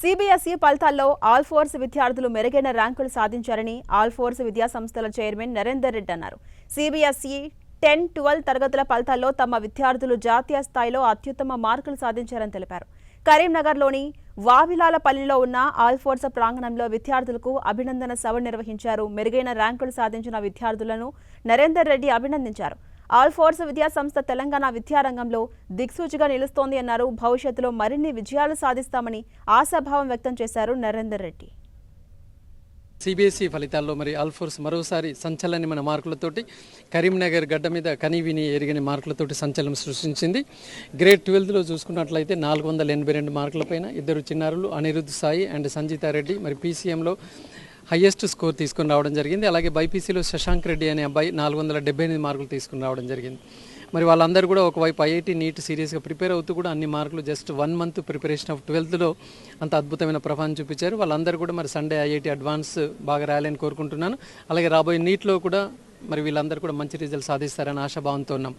CBSE ఫలితాల్లో all force విద్యార్థులు మెరుగైన ర్యాంకులు సాధించారని ఆల్ ఫోర్స్ విద్యా సంస్థల చైర్మన్ నరేందర్ రెడ్డి అన్నారు. సిబిఎస్ఈ టెన్ ట్వెల్వ్ తరగతుల ఫలితాల్లో తమ విద్యార్థులు జాతీయ స్థాయిలో అత్యుత్తమ మార్కులు సాధించారని తెలిపారు. కరీంనగర్లోని వావిలాలపల్లిలో ఉన్న ఆల్ఫోర్స ప్రాంగణంలో విద్యార్థులకు అభినందన సభ నిర్వహించారు. మెరుగైన ర్యాంకులు సాధించిన విద్యార్థులను నరేందర్ రెడ్డి అభినందించారు. ఆల్ ఫోర్స్ విద్యా సంస్థ తెలంగాణ విద్యారంగంలో దిక్సూచిగా నిలుస్తోంది అన్నారు. భవిష్యత్తులో మరిన్ని విజయాలు సాధిస్తామని ఆశాభావం వ్యక్తం చేశారు నరేందర్ రెడ్డి. సిబిఎస్ఈ ఫలితాల్లో మరి ఆల్ఫోర్స్ మరోసారి సంచలనమైన మార్కులతోటి కరీంనగర్ గడ్డ మీద కనీవిని ఎరిగని మార్కులతోటి సంచలనం సృష్టించింది. గ్రేడ్ ట్వెల్త్లో చూసుకున్నట్లయితే నాలుగు వందల ఎనభై రెండు మార్కులపైన ఇద్దరు చిన్నారులు అనిరుద్ధ్ సాయి అండ్ సంజీతారెడ్డి మరి పీసీఎంలో హయ్యెస్ట్ స్కోర్ తీసుకుని రావడం జరిగింది. అలాగే బైపీసీలో శశాంక్ రెడ్డి అనే అబ్బాయి నాలుగు వందల డెబ్బై ఎనిమిది మార్కులు తీసుకుని రావడం జరిగింది. మరి వాళ్ళందరూ కూడా ఒకవైపు ఐఐటి నీట్ సీరియస్గా ప్రిపేర్ అవుతూ కూడా అన్ని మార్కులు just one month preparation of ట్వెల్త్లో అంత అద్భుతమైన ప్రభావం చూపించారు. వాళ్ళందరూ కూడా మరి సండే ఐఐటి అడ్వాన్స్ బాగా రాయాలని కోరుకుంటున్నాను. అలాగే రాబోయే నీట్లో కూడా మరి వీళ్ళందరూ కూడా మంచి రిజల్ట్ సాధిస్తారని ఆశాభావంతో ఉన్నాం.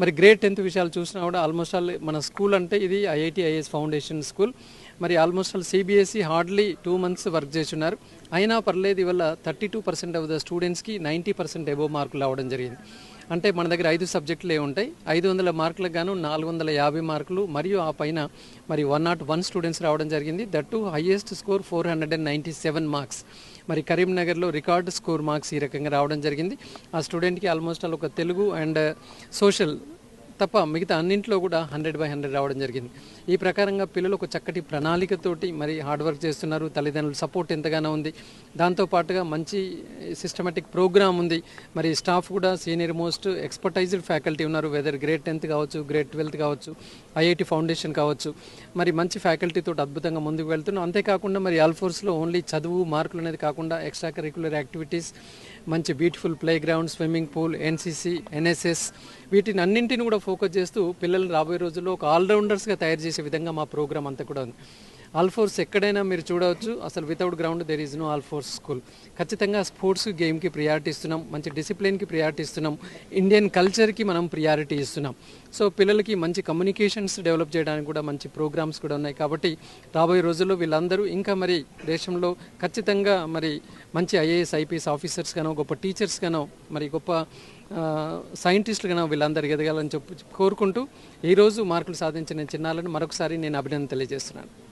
మరి గ్రేట్ టెన్త్ విషయాలు చూసినా కూడా ఆల్మోస్ట్ ఆల్ మన స్కూల్ అంటే ఇది ఐఐటి ఐఎస్ ఫౌండేషన్ స్కూల్. మరి almost all CBSE hardly two months work చేస్తున్నారు. అయినా పర్లేదు ఇవల్ల thirty two percent of the స్టూడెంట్స్కి నైంటీ పర్సెంట్ ఎబో మార్కులు రావడం జరిగింది. అంటే మన దగ్గర ఐదు సబ్జెక్టులే ఉంటాయి. ఐదు వందల మార్కులకు గాను నాలుగు వందల యాభై మార్కులు మరియు ఆ పైన మరి వన్ నాట్ వన్ స్టూడెంట్స్ రావడం జరిగింది. That too highest score four hundred and ninety seven marks మరి కరీంనగర్లో రికార్డ్ స్కోర్ మార్క్స్ ఈ రకంగా రావడం జరిగింది. ఆ స్టూడెంట్కి ఆల్మోస్ట్ ఆల్ ఒక తెలుగు అండ్ సోషల్ తప్ప మిగతా అన్నింటిలో కూడా హండ్రెడ్ బై హండ్రెడ్ రావడం జరిగింది. ఈ ప్రకారంగా పిల్లలు ఒక చక్కటి ప్రణాళికతోటి మరి హార్డ్ వర్క్ చేస్తున్నారు. తల్లిదండ్రుల సపోర్ట్ ఎంతగానో ఉంది. దాంతో పాటుగా మంచి సిస్టమేటిక్ ప్రోగ్రామ్ ఉంది. మరి స్టాఫ్ కూడా సీనియర్ మోస్ట్ ఎక్స్పర్టైజ్డ్ ఫ్యాకల్టీ ఉన్నారు. వెదర్ గ్రేడ్ టెన్త్ కావచ్చు గ్రేడ్ ట్వెల్త్ కావచ్చు ఐఐటి ఫౌండేషన్ కావచ్చు. మరి మంచి ఫ్యాకల్టీతో అద్భుతంగా ముందుకు వెళ్తున్నాం. అంతేకాకుండా మరి ఆల్ఫోర్స్లో ఓన్లీ చదువు మార్కులు అనేది కాకుండా ఎక్స్ట్రా కరిక్యులర్ యాక్టివిటీస్ మంచి beautiful play ground swimming pool NCC NSS వీటిని అన్నింటిని కూడా ఫోకస్ చేస్తూ పిల్లల్ని రాబోయే రోజుల్లో ఒక ఆల్రౌండర్స్గా తయారు చేసే విధంగా మా ప్రోగ్రామ్ అంతా కూడా ఉంది. ఆల్ఫోర్స్ ఎక్కడైనా మీరు చూడవచ్చు. అసలు without ground there is no Alphores school ఖచ్చితంగా స్పోర్ట్స్ గేమ్కి ప్రియారిటీ ఇస్తున్నాం. మంచి డిసిప్లిన్కి ప్రియారిటీ ఇస్తున్నాం. ఇండియన్ కల్చర్కి మనం ప్రియారిటీ ఇస్తున్నాం. సో పిల్లలకి మంచి కమ్యూనికేషన్స్ డెవలప్ చేయడానికి కూడా మంచి ప్రోగ్రామ్స్ కూడా ఉన్నాయి. కాబట్టి రాబోయే రోజుల్లో వీళ్ళందరూ ఇంకా మరి దేశంలో ఖచ్చితంగా మరి మంచి ఐఏఎస్ ఐపీఎస్ ఆఫీసర్స్ గానో గొప్ప టీచర్స్ గానో మరి గొప్ప సైంటిస్టులు గానో వీళ్ళందరూ ఎదగాలని చెప్పు కోరుకుంటూ ఈరోజు మార్కులు సాధించిన చిన్నాలను మరొకసారి నేను అభినందన తెలియజేస్తున్నాను.